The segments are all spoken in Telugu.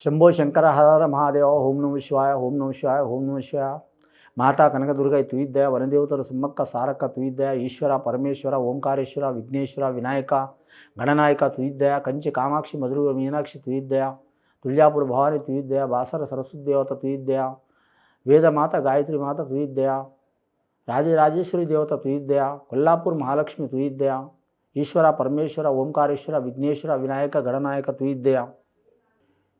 शंभो शंकर हर महादेव, ओम नम शिवाय, ओम नम शिवाय, ओम नम शिवाय। माता कनक दुर्ग तुय्दय वनदेवतर सुम्मक सारक तुय्दय ईश्वर परमेश्वर, ओंकारेश्वर, विघ्नेश्वर, विनायक, गणनायक तुय्दय कंचि कामाक्षी मधुर मीनाक्षी तुय्दय तुल्यापुर भवानी तुय्दय बासर सरस्वतीदेवता तुय्दय वेदमाता गायत्री माता तुय्दय राजराजेश्वरी देवता तुय्दय कोल्लापुर महालक्ष्मी तुय्दय ईश्वर परमेश्वर, ओंकारेश्वर, विघ्नेश्वर, विनायक, गणनायक तुय्दय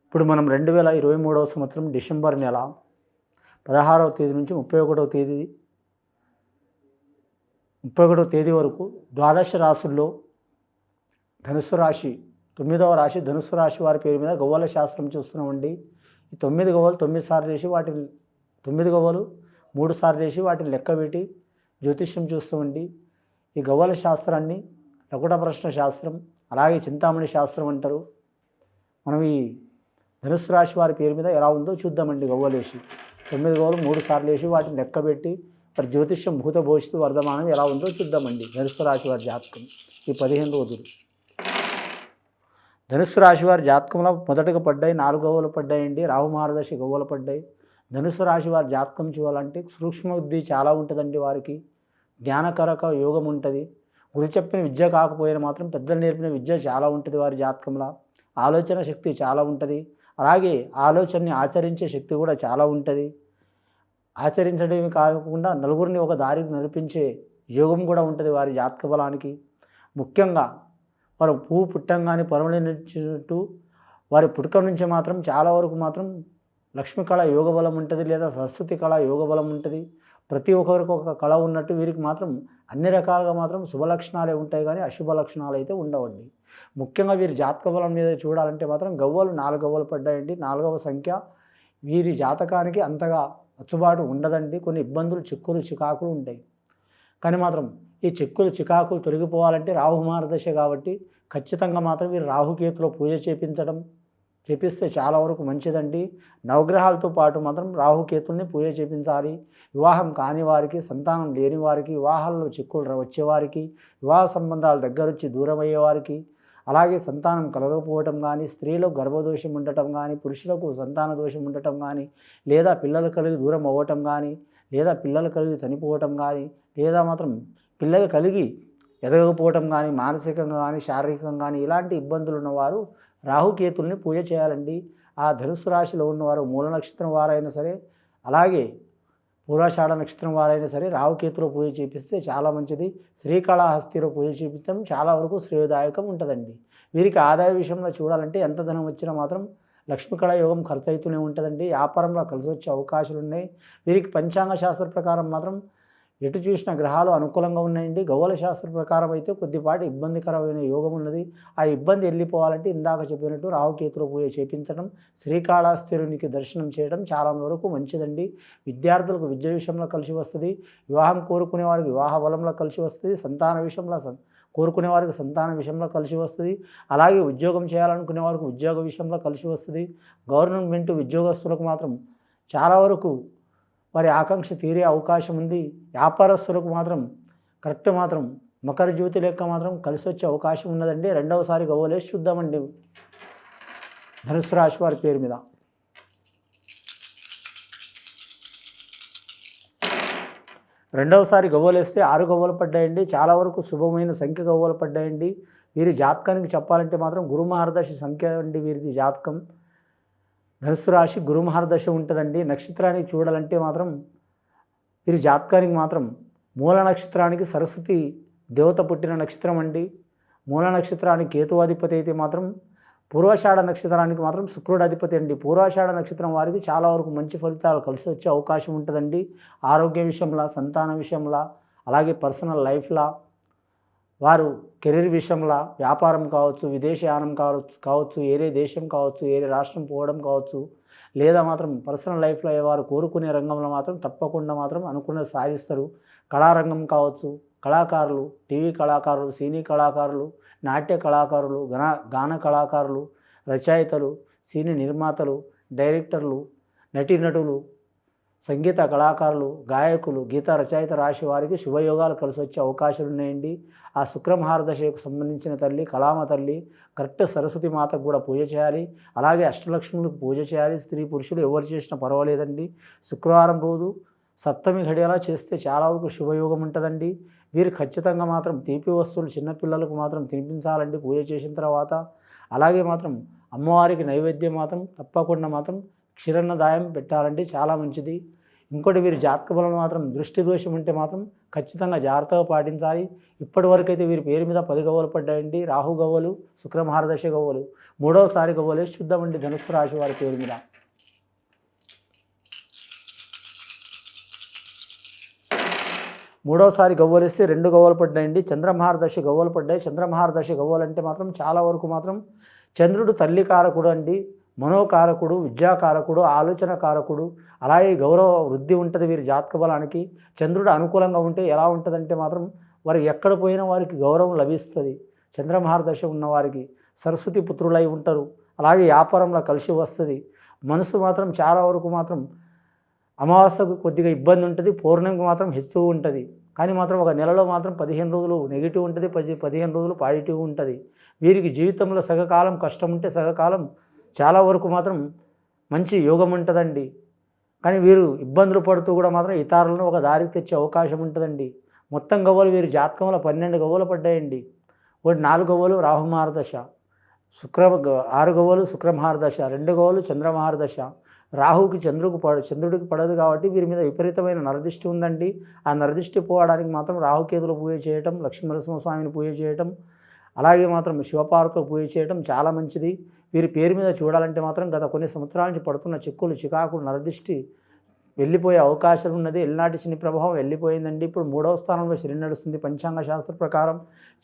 ఇప్పుడు మనం రెండు వేల ఇరవై మూడవ సంవత్సరం డిసెంబర్ నెల పదహారవ తేదీ నుంచి ముప్పై ఒకటవ తేదీ ముప్పై ఒకటవ తేదీ వరకు ద్వాదశ రాశుల్లో ధనుసు రాశి తొమ్మిదవ రాశి ధనుసు రాశి వారి పేరు మీద గవ్వల శాస్త్రం చూస్తున్నామండి. ఈ తొమ్మిది గవ్వలు తొమ్మిది సార్లు వేసి వాటిని తొమ్మిది గవ్వలు మూడు సార్లు వేసి వాటిని లెక్కబెట్టి జ్యోతిష్యం చూస్తామండి. ఈ గవ్వల శాస్త్రాన్ని లకుట ప్రశ్న శాస్త్రం అలాగే చింతామణి శాస్త్రం అంటారు. మనం ఈ ధనుసు రాశి వారి పేరు మీద ఎలా ఉందో చూద్దామండి గవ్వలేసి తొమ్మిది గవ్వలు మూడు సార్లు వేసి వాటిని లెక్కబెట్టి మరి జ్యోతిష్యం భూత భవిష్యత్తు వర్ధమానం ఎలా ఉందో చూద్దామండి. ధనుసు రాశి వారి జాతకం ఈ పదిహేను రోజులు. ధనుసు రాశి వారి జాతకంలో మొదటగా పడ్డాయి నాలుగు గవ్వలు పడ్డాయండి రాహుమారదశి గవ్వలు పడ్డాయి. ధనుసు రాశి వారి జాతకం చూడాలంటే సూక్ష్మ బుద్ధి చాలా ఉంటుందండి వారికి. జ్ఞానకరక యోగం ఉంటుంది. గురి చెప్పిన విద్య కాకపోయినా మాత్రం పెద్దలు నేర్పిన విద్య చాలా ఉంటుంది వారి జాతకంలో. ఆలోచన శక్తి చాలా ఉంటుంది. అలాగే ఆలోచనని ఆచరించే శక్తి కూడా చాలా ఉంటుంది. ఆచరించడమే కాకుండా నలుగురిని ఒక దారికి నడిపించే యోగం కూడా ఉంటుంది వారి జాతక బలానికి. ముఖ్యంగా వారు పువ్వు పుట్టంగానే పరమలించినట్టు వారి పుట్టుక నుంచి మాత్రం చాలా వరకు మాత్రం లక్ష్మి కళ యోగ బలం ఉంటుంది లేదా సరస్వతి కళ యోగ బలం ఉంటుంది. ప్రతి ఒక్కరికి ఒక కళ ఉన్నట్టు వీరికి మాత్రం అన్ని రకాలుగా మాత్రం శుభ లక్షణాలే ఉంటాయి కానీ అశుభ లక్షణాలు అయితే ఉండవండి. ముఖ్యంగా వీరి జాతక బలం మీద చూడాలంటే మాత్రం గవ్వలు నాలుగు గవ్వలు పడ్డాయండి. నాలుగవ సంఖ్య వీరి జాతకానికి అంతగా అచ్చుబాటు ఉండదండి. కొన్ని ఇబ్బందులు చిక్కులు చికాకులు ఉంటాయి. కానీ మాత్రం ఈ చిక్కులు చికాకులు తొలగిపోవాలంటే రాహు దశ కాబట్టి ఖచ్చితంగా మాత్రం వీరు రాహుకేతులో పూజ చేపించడం చేపిస్తే చాలా వరకు మంచిదండి. నవగ్రహాలతో పాటు మాత్రం రాహుకేతుల్ని పూజ చేపించాలి. వివాహం కాని వారికి సంతానం లేని వారికి వివాహాల్లో చిక్కులు వచ్చేవారికి వివాహ సంబంధాలు దగ్గరొచ్చి దూరం అయ్యేవారికి అలాగే సంతానం కలగకపోవటం కానీ స్త్రీలకు గర్భదోషం ఉండటం కానీ పురుషులకు సంతాన దోషం ఉండటం కానీ లేదా పిల్లలు కలిగి దూరం అవ్వటం కానీ లేదా పిల్లలు కలిగి చనిపోవటం కానీ లేదా మాత్రం పిల్లలు కలిగి ఎదగకపోవటం కానీ మానసికంగా కానీ శారీరకంగా కానీ ఇలాంటి ఇబ్బందులు ఉన్నవారు రాహుకేతుల్ని పూజ చేయాలండి. ఆ ధనుసు రాశిలో ఉన్నవారు మూల నక్షత్రం వారైనా సరే అలాగే పూర్వాషాఢ నక్షత్రం వారైనా సరే రాహుకేతులో పూజ చేపిస్తే చాలా మంచిది. శ్రీకాళహస్తిలో పూజ చేపించడం చాలా వరకు శ్రేయదాయకం ఉంటుందండి. వీరికి ఆదాయ విషయంలో చూడాలంటే ఎంత ధనం వచ్చినా మాత్రం లక్ష్మీకళ యోగం ఖర్చు అవుతూనే ఉంటుందండి. వ్యాపారంలో కలిసి వచ్చే అవకాశాలు ఉన్నాయి వీరికి పంచాంగ శాస్త్ర ప్రకారం మాత్రం ఎటు చూసిన గ్రహాలు అనుకూలంగా ఉన్నాయండి. గౌల శాస్త్ర ప్రకారం అయితే కొద్దిపాటి ఇబ్బందికరమైన యోగం ఉన్నది. ఆ ఇబ్బంది వెళ్ళిపోవాలంటే ఇందాక చెప్పినట్టు రాహుకేతుల పూజ చేపించడం శ్రీకాళహస్తిరునికి దర్శనం చేయడం చాలా వరకు మంచిదండి. విద్యార్థులకు విద్య విషయంలో కలిసి వస్తుంది. వివాహం కోరుకునే వారికి వివాహ బలంలో కలిసి వస్తుంది. సంతాన విషయంలో కోరుకునే వారికి సంతాన విషయంలో కలిసి వస్తుంది. అలాగే ఉద్యోగం చేయాలనుకునే వారికి ఉద్యోగ విషయంలో కలిసి వస్తుంది. గవర్నమెంట్ ఉద్యోగస్తులకు మాత్రం చాలా వరకు వారి ఆకాంక్ష తీరే అవకాశం ఉంది. వ్యాపారస్తులకు మాత్రం కరెక్ట్ మాత్రం మకర జ్యోతి లెక్క మాత్రం కలిసి వచ్చే అవకాశం ఉన్నదండి రెండవసారి గవ్వలేసి చూద్దామండి. ధనుసు రాశి వారి పేరు మీద. రెండవసారి గవ్వలేస్తే ఆరు గవ్వలు పడ్డాయండి. చాలా వరకు శుభమైన సంఖ్య గవ్వలు పడ్డాయండి. వీరి జాతకానికి చెప్పాలంటే మాత్రం గురు మహారదర్శి సంఖ్య అండి వీరిది జాతకం. ధనుసు రాశి గురు ఉంటుందండి. నక్షత్రానికి చూడాలంటే మాత్రం వీరి జాతకానికి మాత్రం మూల నక్షత్రానికి సరస్వతి దేవత పుట్టిన నక్షత్రం అండి. మూల నక్షత్రానికి కేతువాధిపతి అయితే మాత్రం పూర్వాషాఢ నక్షత్రానికి మాత్రం శుక్రుడు అధిపతి అండి. పూర్వాషాఢ నక్షత్రం వారికి చాలా వరకు మంచి ఫలితాలు కలిసి వచ్చే అవకాశం ఉంటుందండి. ఆరోగ్య విషయంలో సంతాన విషయంలో అలాగే పర్సనల్ లైఫ్లో. వారు కెరీర్ విషయంలో వ్యాపారం కావచ్చు విదేశయానం కావచ్చు కావచ్చు ఏరే దేశం కావచ్చు ఏరే రాష్ట్రం పోవడం కావచ్చు లేదా మాత్రం పర్సనల్ లైఫ్లో వారు కోరుకునే రంగంలో మాత్రం తప్పకుండా మాత్రం అనుకున్నది సాధిస్తారు. కళారంగం కావచ్చు కళాకారులు టీవీ కళాకారులు సినీ కళాకారులు నాట్య కళాకారులు గణ గాన కళాకారులు రచయితలు సినీ నిర్మాతలు డైరెక్టర్లు నటీనటులు సంగీత కళాకారులు గాయకులు గీత రచయిత రాశి వారికి శుభయోగాలు కలిసి వచ్చే అవకాశాలు ఉన్నాయండి. ఆ శుక్రమహారదశకు సంబంధించిన తల్లి కళామ తల్లి కరెక్ట్ సరస్వతి మాతకు కూడా పూజ చేయాలి. అలాగే అష్టలక్ష్ములకు పూజ చేయాలి. స్త్రీ పురుషులు ఎవరు చేసినా పర్వాలేదండి. శుక్రవారం రోజు సప్తమి ఘడియలా చేస్తే చాలా వరకు శుభయోగం ఉంటుందండి. వీరు ఖచ్చితంగా మాత్రం తీపి వస్తువులు చిన్నపిల్లలకు మాత్రం తినిపించాలండి పూజ చేసిన తర్వాత. అలాగే మాత్రం అమ్మవారికి నైవేద్యం మాత్రం తప్పకుండా మాత్రం క్షీరన్నదాయం పెట్టాలంటే చాలా మంచిది. ఇంకోటి వీరి జాతక బలం మాత్రం దృష్టి దోషం ఉంటే మాత్రం ఖచ్చితంగా జాగ్రత్తగా పాటించాలి. ఇప్పటి వరకు అయితే వీరి పేరు మీద పది గవ్వలు పడ్డాయండి. రాహు గవ్వలు శుక్రమహారదశ గవ్వలు మూడవసారి గవ్వలే శుద్ధమండి ధనుస్సు రాశి వారి పేరు మీద. మూడవసారి గవ్వలిస్తే రెండు గవ్వలు పడ్డాయండి. చంద్రమహారదశ గవ్వలు పడ్డాయి. చంద్రమహారదశ గవ్వలు అంటే మాత్రం చాలా వరకు మాత్రం చంద్రుడు తల్లి కారకుడు అండి. మనోకారకుడు విద్యాకారకుడు ఆలోచన కారకుడు అలాగే గౌరవ వృద్ధి ఉంటుంది వీరి జాతక బలానికి చంద్రుడు అనుకూలంగా ఉంటే ఎలా ఉంటుందంటే మాత్రం వారు ఎక్కడ పోయినా వారికి గౌరవం లభిస్తుంది. చంద్రమహారదశ ఉన్నవారికి సరస్వతి పుత్రులై ఉంటారు. అలాగే వ్యాపారంలో కలిసి వస్తుంది. మనసు మాత్రం చాలా వరకు మాత్రం అమావాస్యకు కొద్దిగా ఇబ్బంది ఉంటుంది. పౌర్ణమికి మాత్రం హెచ్చు ఉంటుంది. కానీ మాత్రం ఒక నెలలో మాత్రం పదిహేను రోజులు నెగిటివ్ ఉంటుంది పది పదిహేను రోజులు పాజిటివ్ ఉంటుంది. వీరికి జీవితంలో సగకాలం కష్టం ఉంటే సగకాలం చాలా వరకు మాత్రం మంచి యోగం ఉంటుందండి. కానీ వీరు ఇబ్బందులు పడుతూ కూడా మాత్రం ఇతరులను ఒక దారికి తెచ్చే అవకాశం ఉంటుందండి. మొత్తం గవ్వలు వీరి జాతకంలో పన్నెండు గవ్వలు పడ్డాయండి. ఒకటి నాలుగు గవ్వలు రాహుమహారదశ శుక్ర ఆరు గవ్వలు శుక్రమహారదశ రెండు గవ్వలు చంద్రమహారదశ రాహుకి చంద్రుడికి పడ చంద్రుడికి పడదు కాబట్టి వీరి మీద విపరీతమైన నరదిష్టి ఉందండి. ఆ నరదిష్టి పోవడానికి మాత్రం రాహుకేతులు పూజ చేయటం లక్ష్మీ నరసింహస్వామిని పూజ చేయటం అలాగే మాత్రం శివపార్వతో పూజ చేయటం చాలా మంచిది. వీరి పేరు మీద చూడాలంటే మాత్రం గత కొన్ని సంవత్సరాల నుంచి పడుతున్న చిక్కులు చికాకులు నరదిష్టి వెళ్ళిపోయే అవకాశం ఉన్నది. ఎల్నాటి శని ప్రభావం వెళ్ళిపోయిందండి. ఇప్పుడు మూడవ స్థానంలో శని నడుస్తుంది. పంచాంగ శాస్త్ర ప్రకారం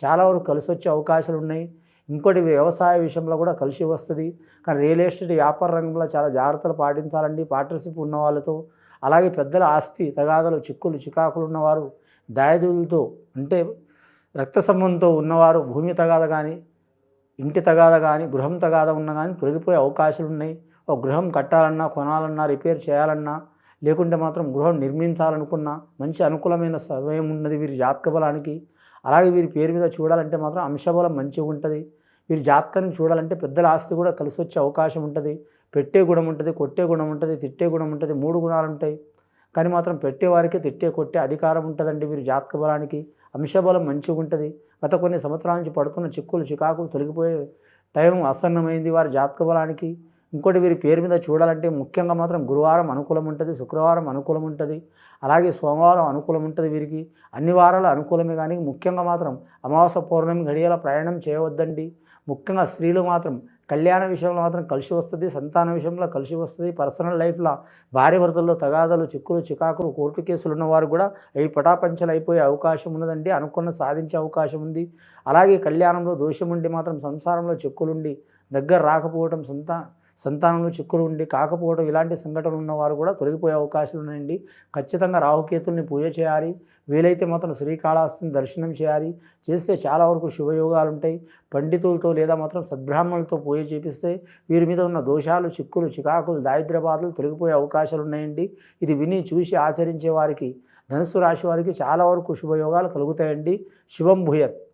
చాలా వరకు కలిసి వచ్చే అవకాశాలు ఉన్నాయి. ఇంకోటి వ్యవసాయ విషయంలో కూడా కలిసి వస్తుంది. కానీ రియల్ ఎస్టేట్ వ్యాపార రంగంలో చాలా జాగ్రత్తలు పాటించాలండి. పార్ట్నర్షిప్ ఉన్న వాళ్ళతో అలాగే పెద్దల ఆస్తి తగాదలు చిక్కులు చికాకులు ఉన్నవారు దాయదులతో అంటే రక్త సంబంధంతో ఉన్నవారు భూమి తగాద కానీ ఇంటి తగాద కానీ గృహం తగాద ఉన్నా కానీ తొలగిపోయే అవకాశాలు ఉన్నాయి. ఒక గృహం కట్టాలన్నా కొనాలన్నా రిపేర్ చేయాలన్నా లేకుంటే మాత్రం గృహం నిర్మించాలనుకున్నా మంచి అనుకూలమైన సమయం ఉన్నది వీరి జాతక బలానికి. అలాగే వీరి పేరు మీద చూడాలంటే మాత్రం అంశబలం మంచిగా ఉంటుంది. వీరి జాతకాన్ని చూడాలంటే పెద్దల ఆస్తి కూడా కలిసి వచ్చే అవకాశం ఉంటుంది. పెట్టే గుణం ఉంటుంది కొట్టే గుణం ఉంటుంది తిట్టే గుణం ఉంటుంది మూడు గుణాలు ఉంటాయి. కానీ మాత్రం పెట్టేవారికి తిట్టే కొట్టే అధికారం ఉంటుందండి మీరు జాతక బలానికి. అంశబలం మంచిగా ఉంటుంది. గత కొన్ని సంవత్సరాల నుంచి పడుతున్న చిక్కులు చికాకులు తొలగిపోయే టైం ఆసన్నమైంది వారి జాతక బలానికి. ఇంకోటి వీరి పేరు మీద చూడాలంటే ముఖ్యంగా మాత్రం గురువారం అనుకూలం ఉంటుంది శుక్రవారం అనుకూలం ఉంటుంది. అలాగే సోమవారం అనుకూలం ఉంటుంది వీరికి. అన్ని వారాలు అనుకూలమే కానీ ముఖ్యంగా మాత్రం అమావాస్య పౌర్ణమి గడియల ప్రయాణం చేయవద్దండి. ముఖ్యంగా స్త్రీలు మాత్రం కళ్యాణ విషయంలో మాత్రం కలిసి వస్తుంది సంతాన విషయంలో కలిసి వస్తుంది. పర్సనల్ లైఫ్లో భార్య భర్తల్లో తగాదాలు చిక్కులు చికాకులు కోర్టు కేసులు ఉన్నవారు కూడా అవి పటాపంచలు అయిపోయే అవకాశం ఉన్నదండి. అనుకున్న సాధించే అవకాశం ఉంది. అలాగే కళ్యాణంలో దోషం ఉండి మాత్రం సంసారంలో చిక్కులుండి దగ్గర రాకపోవడం సంతా సంతానంలో చిక్కులు ఉండి కాకపోవడం ఇలాంటి సంఘటనలు ఉన్నవారు కూడా తొలగిపోయే అవకాశాలు ఉన్నాయండి. ఖచ్చితంగా రాహుకేతుల్ని పూజ చేయాలి. వీలైతే మాత్రం శ్రీకాళహస్తిని దర్శనం చేయాలి. చేస్తే చాలా వరకు శుభయోగాలు ఉంటాయి. పండితులతో లేదా మాత్రం సద్బ్రాహ్మణులతో పూజ చేపిస్తే వీరి మీద ఉన్న దోషాలు చిక్కులు చికాకులు దారిద్ర్యబాధలు తొలగిపోయే అవకాశాలు ఉన్నాయండి. ఇది విని చూసి ఆచరించే వారికి ధనుసు రాశి వారికి చాలా వరకు శుభయోగాలు కలుగుతాయండి. శుభం భూయత్.